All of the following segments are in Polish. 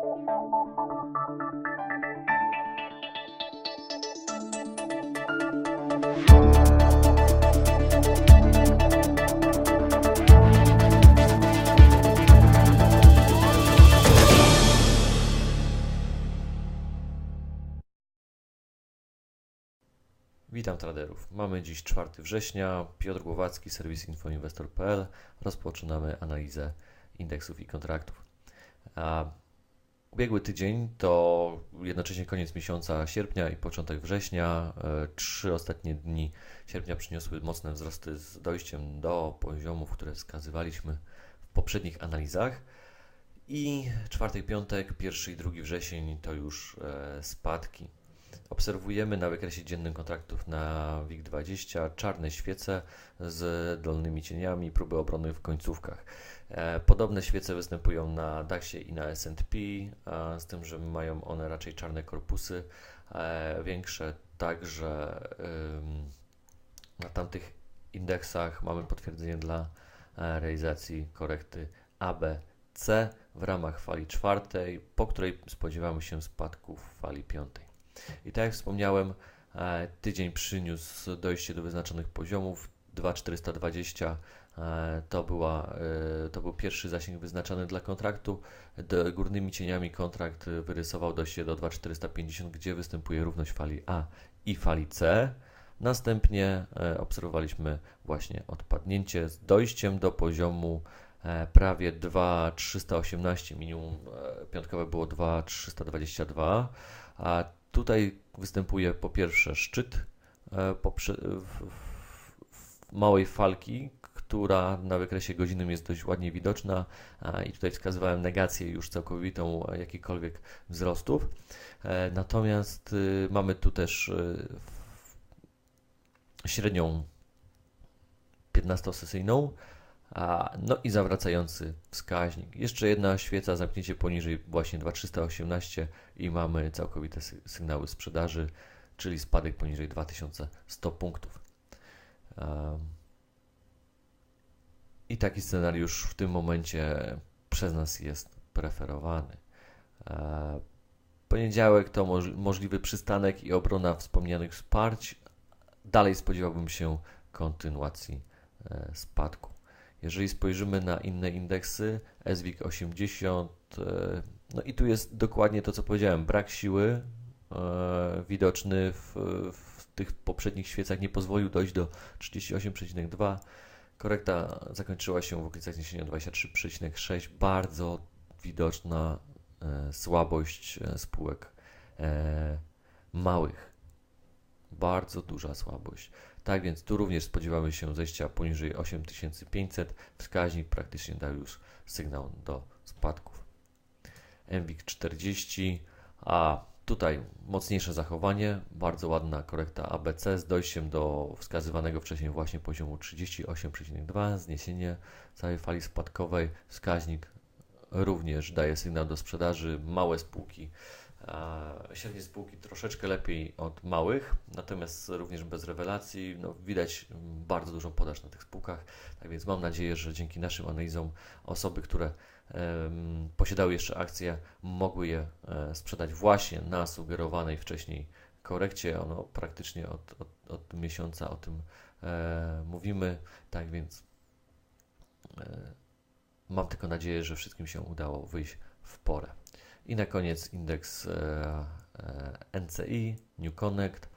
Witam traderów. Mamy dziś 4 września. Piotr Głowacki, serwis infoinwestor.pl. Rozpoczynamy analizę indeksów i kontraktów. Ubiegły tydzień to jednocześnie koniec miesiąca sierpnia i początek września. E, Trzy ostatnie dni sierpnia przyniosły mocne wzrosty z dojściem do poziomów, które wskazywaliśmy w poprzednich analizach. I czwartek, piątek, pierwszy i drugi wrzesień to już e, spadki. Obserwujemy na wykresie dziennym kontraktów na WIG20 czarne świece z dolnymi cieniami, próby obrony w końcówkach. E, Podobne świece występują na DAXie i na S&P, z tym, że mają one raczej czarne korpusy, e, większe, także na tamtych indeksach mamy potwierdzenie dla e, realizacji korekty ABC w ramach fali czwartej, po której spodziewamy się spadku w fali piątej. I tak jak wspomniałem, e, tydzień przyniósł dojście do wyznaczonych poziomów. 2420 e, to, była, e, to był pierwszy zasięg wyznaczony dla kontraktu. Górnymi cieniami kontrakt wyrysował dojście do 2450, gdzie występuje równość fali A i fali C. Następnie obserwowaliśmy właśnie odpadnięcie z dojściem do poziomu prawie 2,318, minimum piątkowe było 2,322, a tutaj występuje po pierwsze szczyt e, małej falki, która na wykresie godzinnym jest dość ładnie widoczna i tutaj wskazywałem negację już całkowitą e, jakichkolwiek wzrostów. E, Natomiast y, mamy tu też średnią 15-sesyjną, a, no i zawracający wskaźnik. Jeszcze jedna świeca, zamknięcie poniżej właśnie 2318 i mamy całkowite sy- sygnały sprzedaży, czyli spadek poniżej 2100 punktów. I taki scenariusz w tym momencie przez nas jest preferowany. E, Poniedziałek to moż- możliwy przystanek i obrona wspomnianych wsparć. Dalej spodziewałbym się kontynuacji e, spadku. Jeżeli spojrzymy na inne indeksy, SWIG 80, e, no i tu jest dokładnie to, co powiedziałem, brak siły e, widoczny w, w tych poprzednich świecach nie pozwolił dojść do 38,2. Korekta zakończyła się w okolicach zniesienia 23,6. Bardzo widoczna e, słabość spółek małych. Bardzo duża słabość. Tak więc tu również spodziewamy się zejścia poniżej 8500. Wskaźnik praktycznie dał już sygnał do spadków. MWIG 40, a tutaj mocniejsze zachowanie, bardzo ładna korekta ABC z dojściem do wskazywanego wcześniej właśnie poziomu 38,2, zniesienie całej fali spadkowej. Wskaźnik również daje sygnał do sprzedaży. Małe spółki Średnie spółki troszeczkę lepiej od małych, natomiast również bez rewelacji. No, widać mm, bardzo dużą podaż na tych spółkach, tak więc mam nadzieję, że dzięki naszym analizom osoby, które posiadały jeszcze akcje, mogły je e, sprzedać właśnie na sugerowanej wcześniej korekcie. Ono praktycznie od, od, od miesiąca o tym e, mówimy, tak więc e, mam tylko nadzieję, że wszystkim się udało wyjść w porę. I na koniec indeks e, e, NCI, New Connect,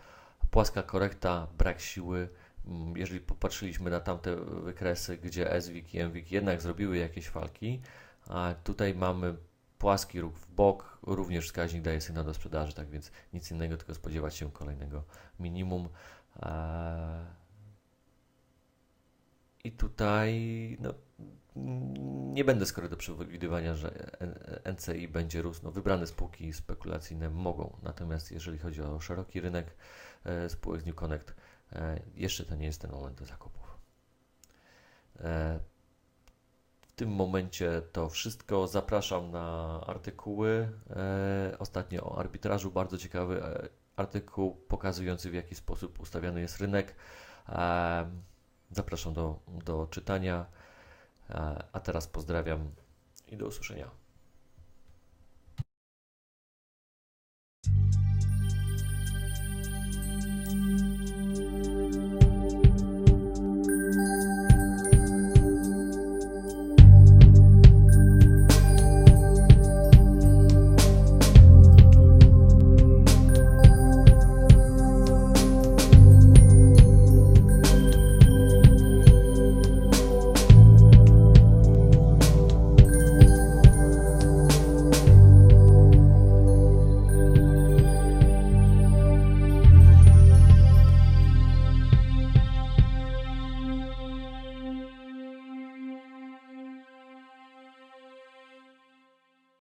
płaska korekta, brak siły. Mm, Jeżeli popatrzyliśmy na tamte wykresy, gdzie SWIG i MWIG jednak zrobiły jakieś falki, a tutaj mamy płaski ruch w bok, również wskaźnik daje sygnał do sprzedaży, tak więc nic innego, tylko spodziewać się kolejnego minimum. E, I tutaj no, nie będę skory do przewidywania, że NCI będzie rósł. No, wybrane spółki spekulacyjne mogą, natomiast jeżeli chodzi o szeroki rynek e, spółek z New Connect, e, jeszcze to nie jest ten moment do zakupów. E, w tym momencie to wszystko. Zapraszam na artykuły. Ostatnio o arbitrażu, bardzo ciekawy artykuł pokazujący w jaki sposób ustawiany jest rynek. Zapraszam do, do czytania. A teraz pozdrawiam i do usłyszenia.